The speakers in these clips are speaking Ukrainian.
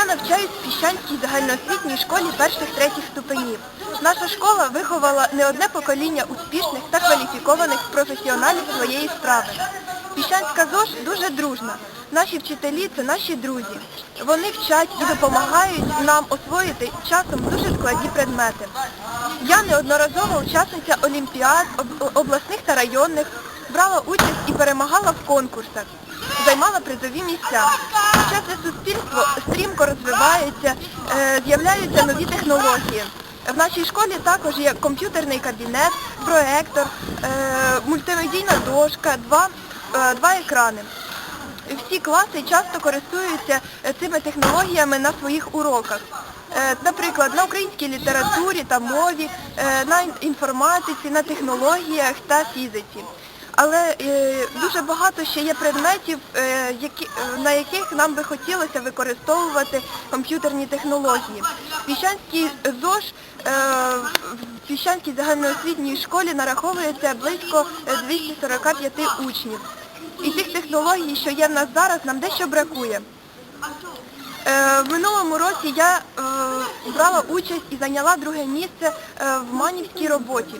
Я навчаюсь в Піщанській загальноосвітній школі перших-третіх ступенів. Наша школа виховала не одне покоління успішних та кваліфікованих професіоналів своєї справи. Піщанська ЗОЖ дуже дружна. Наші вчителі це наші друзі. Вони вчать і допомагають нам освоїти часом дуже складні предмети. Я неодноразова учасниця олімпіад, обласних та районних, брала участь і перемагала в конкурсах, займала призові місця. Сучасне суспільство стрімко розвивається, е, з'являються нові технології. В нашій школі також є комп'ютерний кабінет, проектор, е, мультимедійна дошка, два, е, два екрани. Всі класи часто користуються цими технологіями на своїх уроках. Наприклад, на українській літературі та мові, на інформатиці, на технологіях та фізиці. Але е, дуже багато ще є предметів, е, які, е, на яких нам би хотілося використовувати комп'ютерні технології. В ЗОЖ в Піщанській загальноосвітній школі нараховується близько е, 245 учнів. І тих технологій, що є в нас зараз, нам дещо бракує. В минулому році я брала участь і зайняла друге місце в манівській роботі.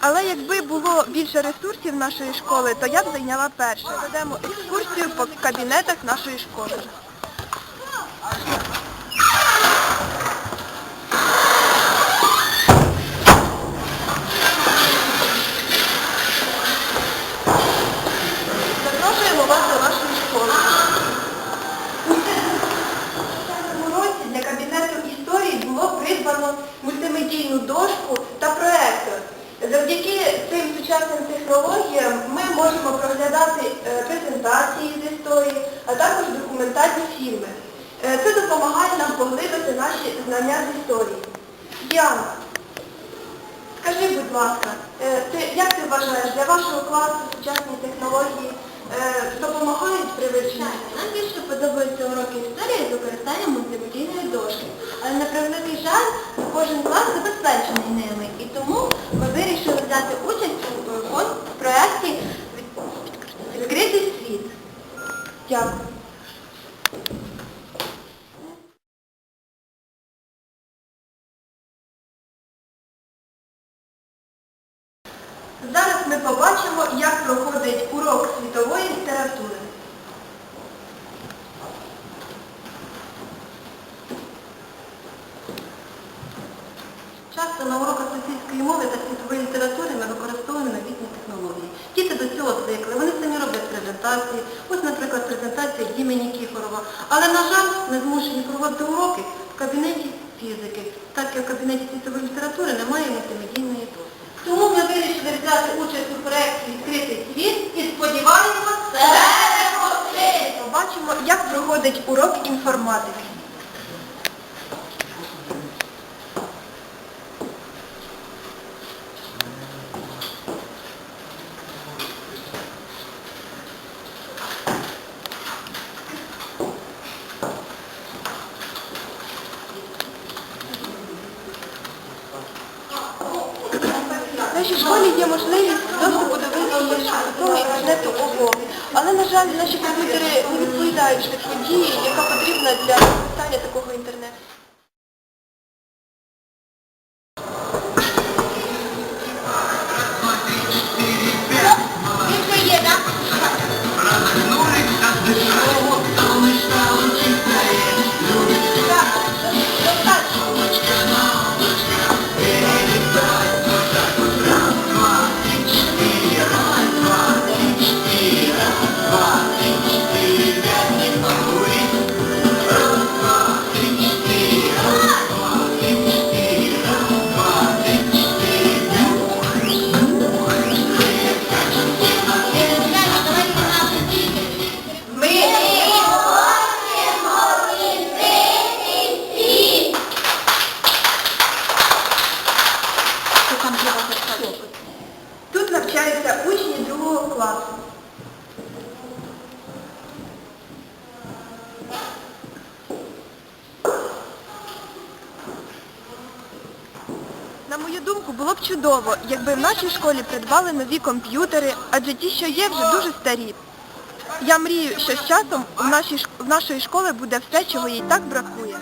Але якби було більше ресурсів нашої школи, то я б зайняла перше. Ведемо екскурсію по кабінетах нашої школи. Запрошуємо вас до нашої школи. У цьому році для кабінету історії було придбано мультимедійну дошку та проектор. Завдяки цим сучасним технологіям ми можемо проглядати е, презентації з історії, а також документальні фільми. Е, Це допомагає нам поглибити наші знання з історії. Діана, Скажи, будь ласка, е, ти, як ти вважаєш, для вашого класу сучасні технології допомагають при вивченні? Нам більше подобаються уроки історії з використанням мультимедійної дошки. Але на превеликий жаль, кожен клас забезпечений ними. І тому ми вирішили взяти участь у е, кон- проєкті «Від- Відкритий світ. Дякую. Зараз ми побачимо, як проходить урок світової літератури. Часто на уроках російської мови та світової літератури ми використовуємо новітні технології. Діти до цього звикли, вони самі роблять презентації. Ось, наприклад, презентація імені Кіхорова. Але, на жаль, ми змушені проводити уроки в кабінеті фізики, так як в кабінеті світової літератури немає мультимедійної дошки. Тому ми вирішили взяти участь у проєкті Відкритий світ і сподіваємося, це не Побачимо, як проходить урок інформатики. В нашій школі є можливість доступу до вивчення швидкого інтернету ОГО. Але, на жаль, наші комп'ютери не відповідають швидкодії, яка потрібна для використання такого інтернету. На мою думку, було б чудово, якби в нашій школі придбали нові комп'ютери, адже ті, що є, вже дуже старі. Я мрію, що з часом в нашій, в нашої школи буде все, чого їй так бракує.